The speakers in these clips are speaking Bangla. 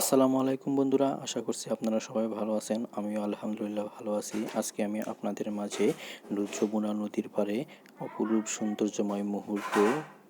আসসালামু আলাইকুম বন্ধুরা, আশা করছি আপনারা সবাই ভালো আছেন। আমিও আলহামদুলিল্লাহ ভালো আছি। আজকে আমি আপনাদের মাঝে যমুনা নদীর পারে অপরূপ সৌন্দর্যময় মুহূর্ত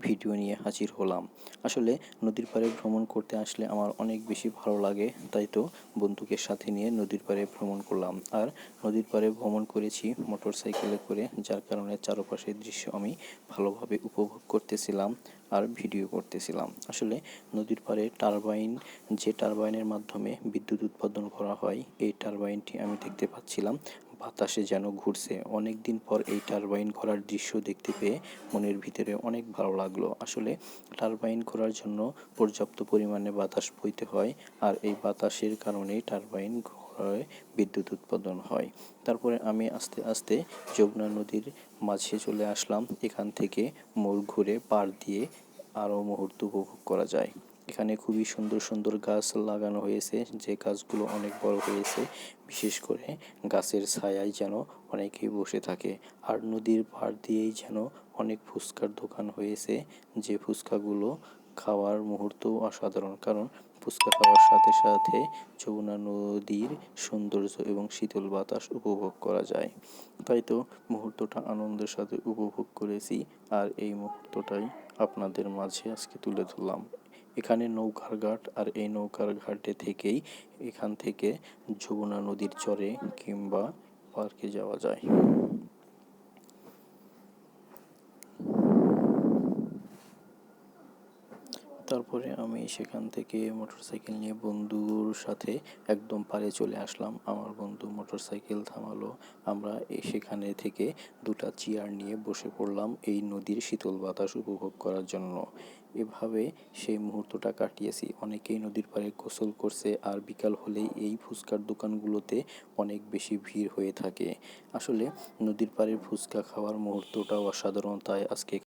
ভিডিও নিয়ে হাজির হলাম। আসলে নদীর পাড়ে ভ্রমণ করতে আসলে আমার অনেক বেশি ভালো লাগে, তাই তো বন্ধুকে সাথে নিয়ে নদীর পাড়ে ভ্রমণ করলাম। আর নদীর পাড়ে ভ্রমণ করেছি মোটর সাইকেলে করে, যার কারণে চারপাশের দৃশ্য আমি ভালোভাবে উপভোগ করতেছিলাম আর ভিডিও করতেছিলাম। আসলে নদীর পাড়ে টারবাইন, যে টারবাইনের মাধ্যমে বিদ্যুৎ উৎপাদন করা হয়, এই টারবাইনটি আমি দেখতে পাচ্ছিলাম। বাতাসে যেন ঘুরছে। অনেক দিন পর এই টারবাইন ঘোরার দৃশ্য দেখতে পেয়ে মনের ভিতরে অনেক ভালো লাগল। আসলে টারবাইন ঘোরার জন্য পর্যাপ্ত পরিমাণে বাতাস বইতে হয় আর এই বাতাসের কারণেই টারবাইন ঘোরায় বিদ্যুৎ উৎপাদন হয়। তারপরে আমি আস্তে আস্তে যমুনা নদীর মাঝে চলে আসলাম। এখান থেকে মোড় ঘুরে পাড় দিয়ে আরও মুহূর্ত উপভোগ করা যায়। এখানে খুবই সুন্দর সুন্দর গাছ লাগানো হয়েছে। যে গাছগুলো অনেক বড় হয়েছে, বিশেষ করে গাছের ছায়ায় যেন অনেকেই বসে থাকে। আর নদীর পাড় দিয়েই যেন অনেক ফুচকার দোকান হয়েছে। যে ফুচকাগুলো খাওয়ার মুহূর্ত অসাধারণ। কারণ ফুচকা খাওয়ার সাথে সাথে যমুনা নদীর সৌন্দর্য এবং শীতল বাতাস উপভোগ করা যায়। তাই তো মুহূর্তটা আনন্দের সাথে উপভোগ করেছি। আর এই মুহূর্তটাই আপনাদের মাঝে আজকে তুলে ধরলাম। এখানে নৌকার ঘাট আর এই নৌকার ঘাটে থেকেই এখান থেকে যমুনা নদীর চরে কিংবা পার্কে যাওয়া যায়। তারপরে আমি সেখান থেকে মোটরসাইকেল নিয়ে বন্ধুর সাথে একদম পারে চলে আসলাম। আমার বন্ধু মোটরসাইকেল থামালো। আমরা সেখানে থেকে দুটা চেয়ার নিয়ে বসে পড়লাম এই নদীর শীতল বাতাস উপভোগ করার জন্য। এভাবে সেই মুহূর্তটা কাটিয়েছি। অনেকেই নদীর পাড়ে গোসল করছে আর বিকাল হলেই এই ফুচকার দোকানগুলোতে অনেক বেশি ভিড় হয়ে থাকে। আসলে নদীর পাড়ের ফুচকা খাওয়ার মুহূর্তটাও অসাধারণ, তাই আজকে